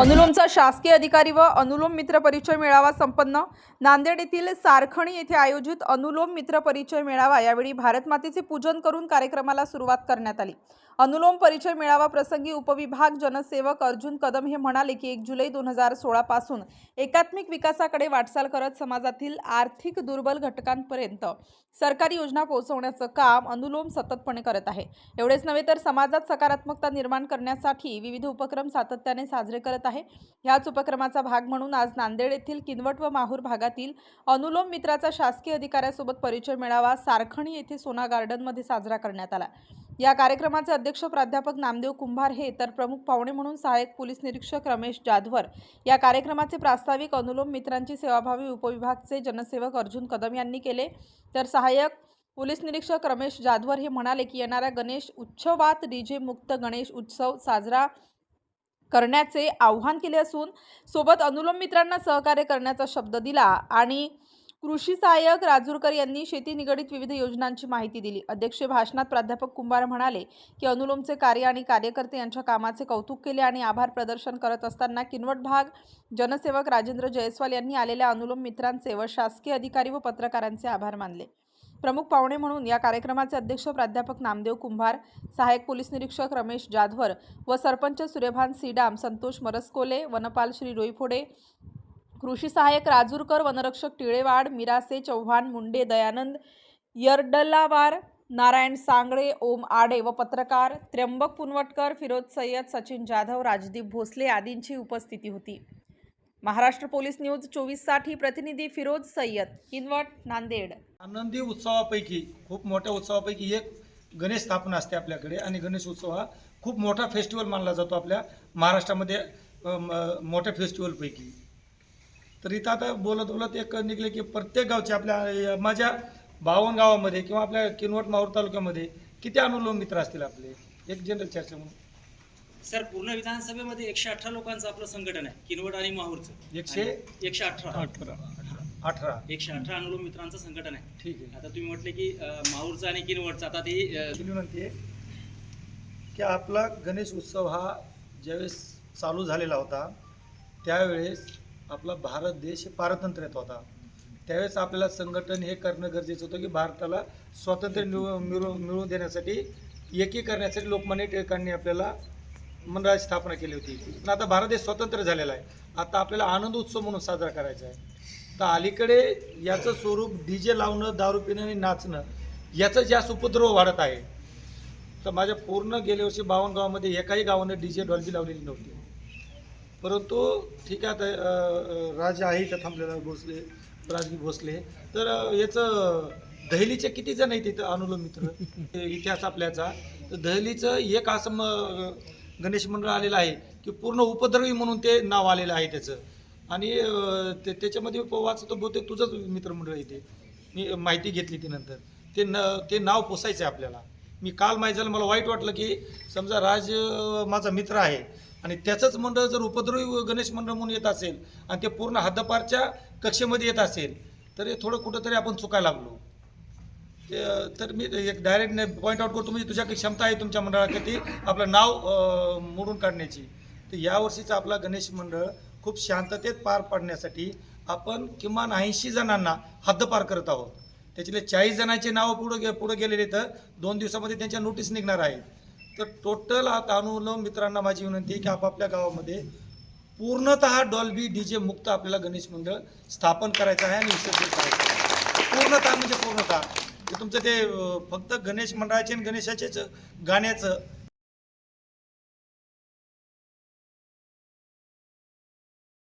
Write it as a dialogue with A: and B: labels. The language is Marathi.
A: अनुलोमचा शासकीय अधिकारी व अनुलोम मित्र परिचय मेळावा संपन्न. नांदेड येथील सारखणी येथे आयोजित अनुलोम मित्र परिचय मेळावा यावेळी भारतमातेचे पूजन करून कार्यक्रमाला सुरुवात करण्यात आली. अनुलोम परिचय मेळावा प्रसंगी उपविभाग जनसेवक अर्जुन कदम हे म्हणाले की एक जुलै दोन हजार सोळा पासून एकात्मिक विकासाकडे वाटचाल करत समाजातील आर्थिक दुर्बल घटकांपर्यंत सरकारी योजना पोहोचवण्याचं काम अनुलोम सततपणे करत आहे. एवढेच नव्हे तर समाजात सकारात्मकता निर्माण करण्यासाठी विविध उपक्रम सातत्याने साजरे करत आहे. ह्याच उपक्रमाचा भाग म्हणून आज नांदेड येथील किनवट व माहूर भागात भागातील अनुलोम मित्राचा शासकीय अधिकाऱ्यासोबत परिचय मेळावा सारखणी येथे सोना गार्डनमध्ये साजरा करण्यात आला. या कार्यक्रमाचे अध्यक्ष प्राध्यापक नामदेव कुंभार हे तर प्रमुख पाहुणे म्हणून सहाय्यक पोलीस निरीक्षक रमेश जाधवर. या कार्यक्रमाचे प्रास्ताविक अनुलोम मित्रांची सेवाभावी उपविभागचे जनसेवक अर्जुन कदम यांनी केले. तर सहाय्यक पोलीस निरीक्षक रमेश जाधवर हे म्हणाले की येणाऱ्या गणेश उत्सवात डीजे मुक्त गणेश उत्सव साजरा करण्याचे आव्हान केले असून सोबत अनुलोम मित्रांना सहकार्य करण्याचा शब्द दिला आणि कृषी सहाय्यक राजूरकर यांनी शेती निगडित विविध योजनांची माहिती दिली. अध्यक्ष भाषणात प्राध्यापक कुंभार म्हणाले की अनुलोमचे कार्य आणि कार्यकर्ते यांच्या कामाचे कौतुक केले आणि आभार प्रदर्शन करत असताना किनवट भाग जनसेवक राजेंद्र जयस्वाल यांनी आलेल्या अनुलोम मित्रांचे व शासकीय अधिकारी व पत्रकारांचे आभार मानले. प्रमुख पाहुणे म्हणून या कार्यक्रमाचे अध्यक्ष प्राध्यापक नामदेव कुंभार सहाय्यक पोलीस निरीक्षक रमेश जाधवर व सरपंच सूर्यभान सीडाम संतोष मरसकोले वनपाल श्री रोईफोडे कृषी सहाय्यक राजूरकर वनरक्षक टिळेवाड मिरासे चव्हाण मुंडे दयानंद यर्डलावार नारायण सांगळे ओम आडे व पत्रकार त्र्यंबक पुनवटकर फिरोज सय्यद सचिन जाधव राजदीप भोसले आदींची उपस्थिती होती. महाराष्ट्र पोलीस न्यूज चोवीससाठी प्रतिनिधी फिरोज सय्यद किनवट नांदेड.
B: आनंदी उत्सवापैकी खूप मोठ्या उत्सवापैकी एक गणेश स्थापना असते आपल्याकडे आणि गणेश उत्सव हा खूप मोठा फेस्टिवल मानला जातो आपल्या महाराष्ट्रामध्ये म- मोठ्या फेस्टिवलपैकी तर इथं आता बोलत बोलत एक निघले की प्रत्येक गावचे आपल्या माझ्या बावन गावामध्ये किंवा आपल्या किनवट माहूर तालुक्यामध्ये किती अनुलोम मित्र असतील आपले? एक जनरल चर्चा म्हणून.
C: सर पूर्ण विधानसभेमध्ये एकशे अठरा लोकांचं आपलं संघटन आहे किनवट आणि माहूरचं.
B: एकशे
C: एकशे अठरा.
B: अठरा. अठरा.
C: एकशे अठरा अनुलोम मित्रांचं संघटन आहे.
B: ठीक आहे.
C: आता तुम्ही म्हटले की माहूरचं आणि किनवटचं आता ती अं,
B: माझी विनंती आहे की आपला गणेश उत्सव हा ज्यावेळेस चालू झालेला होता त्यावेळेस आपला भारत देश हे पारतंत्र्यात होता. त्यावेळेस आपल्याला संघटन हे करणं गरजेचं होतं की भारताला स्वातंत्र्य मिळू मिळू मिळवून देण्यासाठी एकी करण्यासाठी लोकमान्य टिळकांनी आपल्याला मंडळाची स्थापना केली होती. पण आता भारत देश स्वतंत्र झालेला आहे. आता आपल्याला आनंद उत्सव म्हणून साजरा करायचा आहे. तर अलीकडे याचं स्वरूप डी जे लावणं दारू पिणं आणि नाचणं याचं जास्त उपद्रव वाढत आहे. तर माझ्या पूर्ण गेल्या वर्षी बावन्न गावामध्ये एकाही गावानं डी जे डॉल्बी लावलेली नव्हती. परंतु ठीक आहे आता राजा आहे इथं थांबलेला भोसले राजगी भोसले. तर याचं दहलीचे किती जण आहेत तिथं अनुलोम मित्र? हे इतिहास आपल्याचा. तर दहलीचं एक असं गणेश मंडळ आलेलं आहे की पूर्ण उपद्रवी म्हणून ते नाव आलेलं आहे त्याचं. आणि ते त्याच्यामध्ये वाचतो बहुतेक तुझंच मित्रमंडळ येते मी माहिती घेतली ती नंतर. ते न ते नाव पोसायचं आहे आपल्याला. मी काल माहीत झालं मला वाईट वाटलं की समजा राज माझा मित्र आहे आणि त्याचंच मंडळ जर उपद्रवी गणेश मंडळ म्हणून येत असेल आणि ते पूर्ण हद्दपारच्या कक्षेमध्ये येत असेल तर हे थोडं कुठंतरी आपण चुकायला लागलो. तर मी एक डायरेक्ट पॉईंट आउट करतो म्हणजे तुझ्याकडे क्षमता आहे तुमच्या मंडळाकडे आपलं नाव मोडून काढण्याची. तर यावर्षीचा आपला गणेश मंडळ खूप शांततेत पार पाडण्यासाठी आपण किमान ऐंशी जणांना हद्दपार करत आहोत. त्याच्यातले चाळीस जणांचे नावं पुढं गे पुढं गेलेले तर दोन दिवसामध्ये त्यांच्या नोटीस निघणार आहेत तर टोटल आता अनुलोम मित्रांना माझी विनंती आहे की आपापल्या गावामध्ये पूर्णतः डॉल्बी डी जे मुक्त आपल्याला गणेश मंडळ स्थापन करायचं आहे आणि विसर्जित करायचं आहे. पूर्णतः म्हणजे पूर्णतः. तुमचं ते फक्त गणेश मंडळाचे आणि गणेशाचेच गाण्याचं